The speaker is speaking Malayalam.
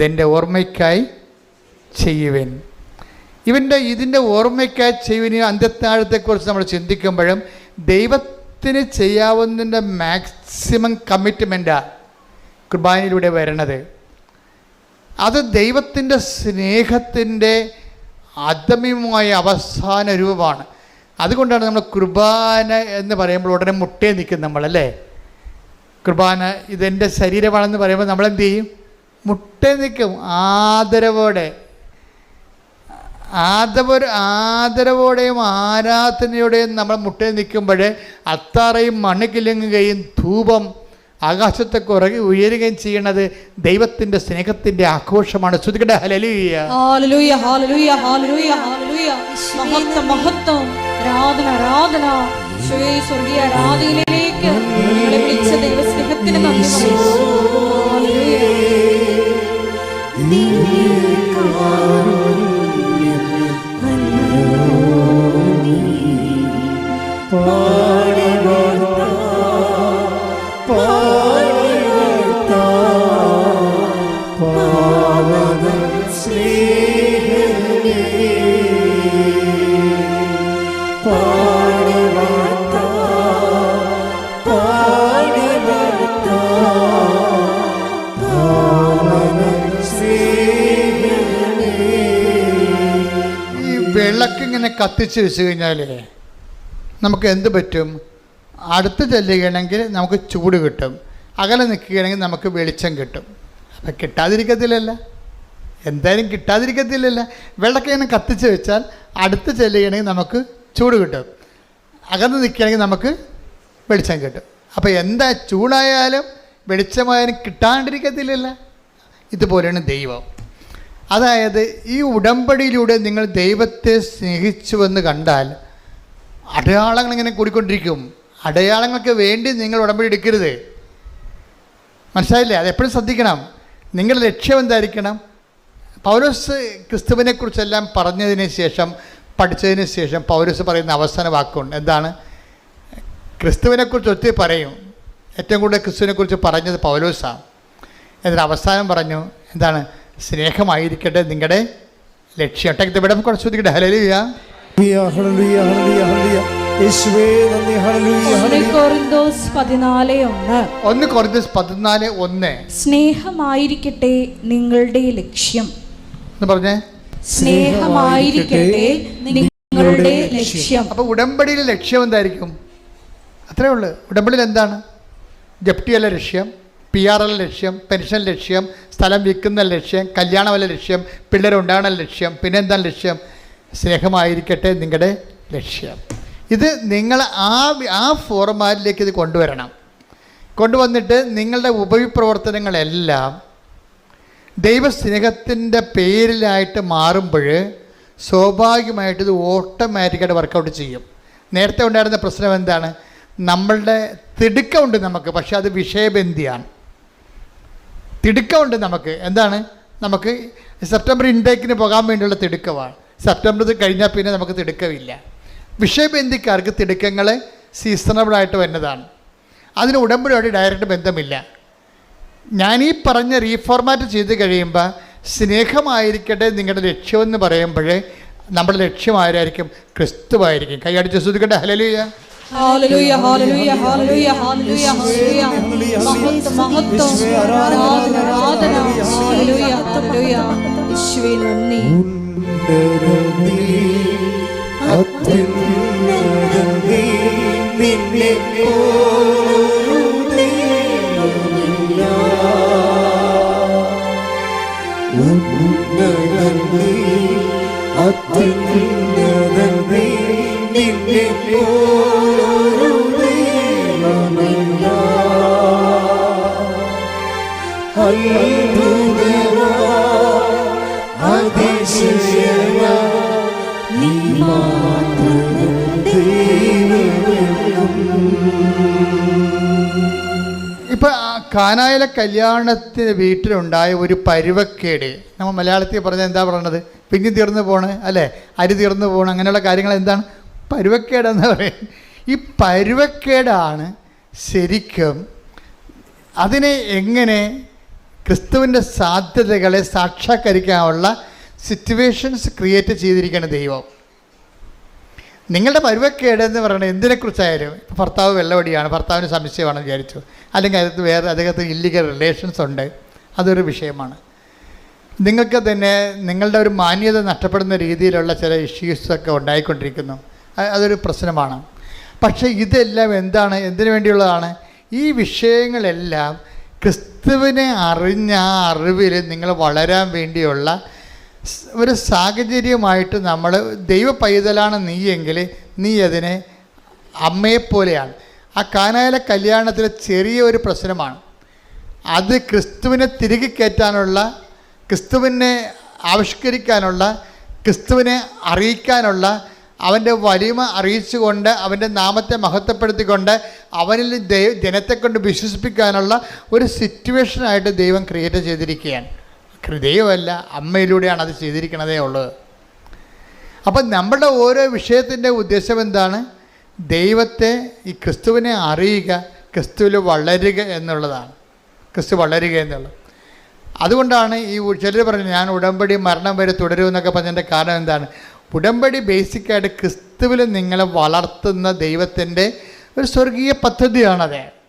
ഇതെന്റെ ഓർമ്മയ്ക്കായി ചെയ്യുവൻ. ഇവന്റെ ഇതിന്റെ ഓർമ്മയ്ക്കായി ചെയ്യുവിന് അന്ത്യത്താഴത്തെക്കുറിച്ച് നമ്മൾ ചിന്തിക്കുമ്പോഴും ദൈവത്തിന് ചെയ്യാവുന്നതിന്റെ മാക്സിമം കമ്മിറ്റ്മെന്റാണ് കുർബാനയിലൂടെ വരണത്. അത് ദൈവത്തിന്റെ സ്നേഹത്തിന്റെ അദമ്യമായ അവസാന രൂപമാണ്. അതുകൊണ്ടാണ് നമ്മൾ കുർബാന എന്ന് പറയുമ്പോൾ ഉടനെ മുട്ടേ നിൽക്കും നമ്മളല്ലേ? കുർബാന ഇതെന്റെ ശരീരമാണെന്ന് പറയുമ്പോൾ നമ്മളെന്ത് ചെയ്യും? മുട്ടേ നിൽക്കും ആദരവോടെ. ആദവ ആദരവോടെയും ആരാധനയോടെയും നമ്മൾ മുട്ടേ നിൽക്കുമ്പോഴേ അത്താറയും മണ്ണുകിലുങ്ങുകയും ധൂപം ആകാശത്തെ കുറകി ഉയരുകയും ചെയ്യണത് ദൈവത്തിന്റെ സ്നേഹത്തിന്റെ ആഘോഷമാണ്. മഹത്വം ആരാധന ആരാധന. സ്വർഗീയ ആരാധനയിലേക്ക് പറയുന്നു ഹാലലൂയ. ഈ കത്തിച്ച് വെച്ച് കഴിഞ്ഞാൽ നമുക്ക് എന്ത് പറ്റും? അടുത്ത് ചെല്ലുകയാണെങ്കിൽ നമുക്ക് ചൂട് കിട്ടും. അകലെ നിൽക്കുകയാണെങ്കിൽ നമുക്ക് വെളിച്ചം കിട്ടും. അപ്പം കിട്ടാതിരിക്കത്തില്ലല്ല. എന്തായാലും കിട്ടാതിരിക്കത്തില്ലല്ല. വിളക്കിങ്ങനെ കത്തിച്ച് വെച്ചാൽ അടുത്ത് ചെല്ലുകയാണെങ്കിൽ നമുക്ക് ചൂട് കിട്ടും. അകന്ന് നിൽക്കുകയാണെങ്കിൽ നമുക്ക് വെളിച്ചം കിട്ടും. അപ്പോൾ എന്താ ചൂടായാലും വെളിച്ചമായാലും കിട്ടാണ്ടിരിക്കത്തില്ലല്ല. ഇതുപോലെയാണ് ദൈവം. അതായത് ഈ ഉടമ്പടിയിലൂടെ നിങ്ങൾ ദൈവത്തെ സ്നേഹിച്ചുവെന്ന് കണ്ടാൽ അടയാളങ്ങൾ ഇങ്ങനെ കൂടിക്കൊണ്ടിരിക്കും. അടയാളങ്ങൾക്ക് വേണ്ടി നിങ്ങൾ ഉടമ്പടി എടുക്കരുത്. മനസ്സിലായില്ലേ? അതെപ്പോഴും ശ്രദ്ധിക്കണം. നിങ്ങളുടെ ലക്ഷ്യം എന്തായിരിക്കണം? പൗലോസ് ക്രിസ്തുവിനെക്കുറിച്ചെല്ലാം പറഞ്ഞതിന് ശേഷം പഠിച്ചതിന് ശേഷം പൗലോസ് പറയുന്ന അവസാന വാക്കുണ്ട്. എന്താണ്? ക്രിസ്തുവിനെക്കുറിച്ച് ഒത്തിരി പറയും. ഏറ്റവും കൂടുതൽ ക്രിസ്തുവിനെക്കുറിച്ച് പറഞ്ഞത് പൗലോസാണ്. എന്നിട്ട് അവസാനം പറഞ്ഞു എന്താണ്? സ്നേഹമായിരിക്കട്ടെ നിങ്ങളുടെ ലക്ഷ്യം. ടെക് ഇവിടെ കുറച്ച് ശ്രദ്ധിക്കട്ടെ ഹലലിയ ഒന്ന്. കൊറിന്തോസ് പതിനാല് ഒന്ന്. സ്നേഹമായിരിക്കട്ടെ നിങ്ങളുടെ ലക്ഷ്യം. എന്ന് പറഞ്ഞേ. സ്നേഹമായിരിക്കട്ടെ നിങ്ങളുടെ ലക്ഷ്യം. അപ്പോൾ ഉടമ്പടിയിലെ ലക്ഷ്യം എന്തായിരിക്കും? അത്രേ ഉള്ളൂ. ഉടമ്പടിയിൽ എന്താണ്? ജപ്തിയല്ല ലക്ഷ്യം. പി ആർ എൽ ലക്ഷ്യം പെൻഷൻ ലക്ഷ്യം സ്ഥലം വിൽക്കുന്ന ലക്ഷ്യം കല്യാണമല്ല ലക്ഷ്യം പിള്ളേരുണ്ടാകണ ലക്ഷ്യം പിന്നെ എന്താണ് ലക്ഷ്യം? സ്നേഹമായിരിക്കട്ടെ നിങ്ങളുടെ ലക്ഷ്യം. ഇത് നിങ്ങൾ ആ ആ ഫോർമാറ്റിലേക്ക് ഇത് കൊണ്ടുവരണം. കൊണ്ടുവന്നിട്ട് നിങ്ങളുടെ ഉപവിപ്രവർത്തനങ്ങളെല്ലാം ദൈവസ്നേഹത്തിന്റെ പേരിലായിട്ട് മാറുമ്പോൾ സ്വാഭാവികമായിട്ട് ഇത് ഓട്ടോമാറ്റിക്കായിട്ട് വർക്കൗട്ട് ചെയ്യും. നേരത്തെ ഉണ്ടായിരുന്ന പ്രശ്നം എന്താണ്? നമ്മളുടെ തിടുക്കമുണ്ട് നമുക്ക് പക്ഷെ അത് വിഷയബന്ധിയാണ്. തിടുക്കമുണ്ട് നമുക്ക്. എന്താണ്? നമുക്ക് സെപ്റ്റംബർ ഇൻടേക്കിന് പോകാൻ വേണ്ടിയുള്ള തിടുക്കമാണ്. സെപ്റ്റംബർ കഴിഞ്ഞാൽ പിന്നെ നമുക്ക് തിടുക്കമില്ല. വിഷയബന്ധിക്കാർക്ക് തിടുക്കങ്ങൾ സീസണബിളായിട്ട് വരുന്നതാണ്. അതിന് ഉടമ്പടിയോട് ഡയറക്റ്റ് ബന്ധമില്ല. ഞാൻ ഈ പറഞ്ഞ റീഫോർമാറ്റ് ചെയ്ത് കഴിയുമ്പോൾ സ്നേഹമായിരിക്കട്ടെ നിങ്ങളുടെ ലക്ഷ്യമെന്ന് പറയുമ്പോൾ നമ്മുടെ ലക്ഷ്യം ആരായിരിക്കും? ക്രിസ്തുവായിരിക്കും. കൈയടിച്ച് ശ്രദ്ധിക്കട്ടെ hallelujah hallelujah hallelujah hallelujah hallelujah hallelujah മഹത്വം മഹത്വം ആരാധന ആരാധന ഹാലലൂയ ഹാലലൂയ യേശുവേ നന്ദി ഉന്നതനീ, അത്യുന്നതനീ, നിന്നെ അത്യുന്നതനീ, നിന്നെ ഇപ്പം കാനായിലെ കല്യാണത്തിന് വീട്ടിലുണ്ടായ ഒരു പരുവക്കേട്. നമ്മൾ മലയാളത്തിൽ പറഞ്ഞാൽ എന്താ പറയണത് പിഞ്ഞു തീർന്നു പോണ് അല്ലേ? അരി തീർന്നു പോണ് അങ്ങനെയുള്ള കാര്യങ്ങൾ എന്താണ്? പരുവക്കേടെന്ന് പറയും. ഈ പരുവക്കേടാണ് ശരിക്കും അതിനെ എങ്ങനെ ക്രിസ്തുവിന്റെ സാധ്യതകളെ സാക്ഷാത്കരിക്കാനുള്ള സിറ്റുവേഷൻസ് ക്രിയേറ്റ് ചെയ്തിരിക്കുകയാണ് ദൈവം. നിങ്ങളുടെ പരുവക്കേട് എന്ന് പറയുന്നത് എന്തിനെക്കുറിച്ചായാലും ഇപ്പോൾ ഭർത്താവ് വെള്ളവടിയാണ് ഭർത്താവിന് സംശയമാണെന്ന് വിചാരിച്ചു. അല്ലെങ്കിൽ അതിനകത്ത് വേറെ അദ്ദേഹത്തിന് ഇല്ലീഗൽ റിലേഷൻസ് ഉണ്ട്. അതൊരു വിഷയമാണ്. നിങ്ങൾക്ക് തന്നെ നിങ്ങളുടെ ഒരു മാന്യത നഷ്ടപ്പെടുന്ന രീതിയിലുള്ള ചില ഇഷ്യൂസൊക്കെ ഉണ്ടായിക്കൊണ്ടിരിക്കുന്നു. അതൊരു പ്രശ്നമാണ്. പക്ഷേ ഇതെല്ലാം എന്താണ്? എന്തിനു വേണ്ടിയുള്ളതാണ്? ഈ വിഷയങ്ങളെല്ലാം ക്രിസ്തുവിനെ അറിഞ്ഞ ആ അറിവിൽ നിങ്ങൾ വളരാൻ വേണ്ടിയുള്ള ഒരു സാഹചര്യമായിട്ട് നമ്മൾ ദൈവ പൈതലാണ് നീയെങ്കിൽ നീ അതിനെ അമ്മയെപ്പോലെയാണ്. ആ കാനായിലെ കല്യാണത്തിലെ ചെറിയൊരു പ്രശ്നമാണ്. അത് ക്രിസ്തുവിനെ തിരികെ കയറ്റാനുള്ള ക്രിസ്തുവിനെ ആവിഷ്കരിക്കാനുള്ള ക്രിസ്തുവിനെ അറിയിക്കാനുള്ള അവന്റെ വലിമ അറിയിച്ചുകൊണ്ട് അവന്റെ നാമത്തെ മഹത്വപ്പെടുത്തിക്കൊണ്ട് അവനിൽ ദൈവ ജനത്തെ കൊണ്ട് വിശ്വസിപ്പിക്കാനുള്ള ഒരു സിറ്റുവേഷനായിട്ട് ദൈവം ക്രിയേറ്റ് ചെയ്തിരിക്കുകയാണ്. ഹൃദയമല്ല അമ്മയിലൂടെയാണ് അത് ചെയ്തിരിക്കണതേ ഉള്ളത് അപ്പം നമ്മുടെ ഓരോ വിഷയത്തിന്റെ ഉദ്ദേശം എന്താണ്? ദൈവത്തെ ഈ ക്രിസ്തുവിനെ അറിയുക ക്രിസ്തുവിൽ വളരുക എന്നുള്ളതാണ്. ക്രിസ്തു വളരുക എന്നുള്ളത്. അതുകൊണ്ടാണ് ഈ ചിലർ പറഞ്ഞു ഞാൻ ഉടമ്പടി മരണം വരെ തുടരുമെന്നൊക്കെ പറഞ്ഞതിന്റെ കാരണം എന്താണ്? ഉടമ്പടി ബേസിക്കായിട്ട് ക്രിസ്തുവിൽ നിങ്ങളെ വളർത്തുന്ന ദൈവത്തിന്റെ ഒരു സ്വർഗീയ പദ്ധതിയാണത്.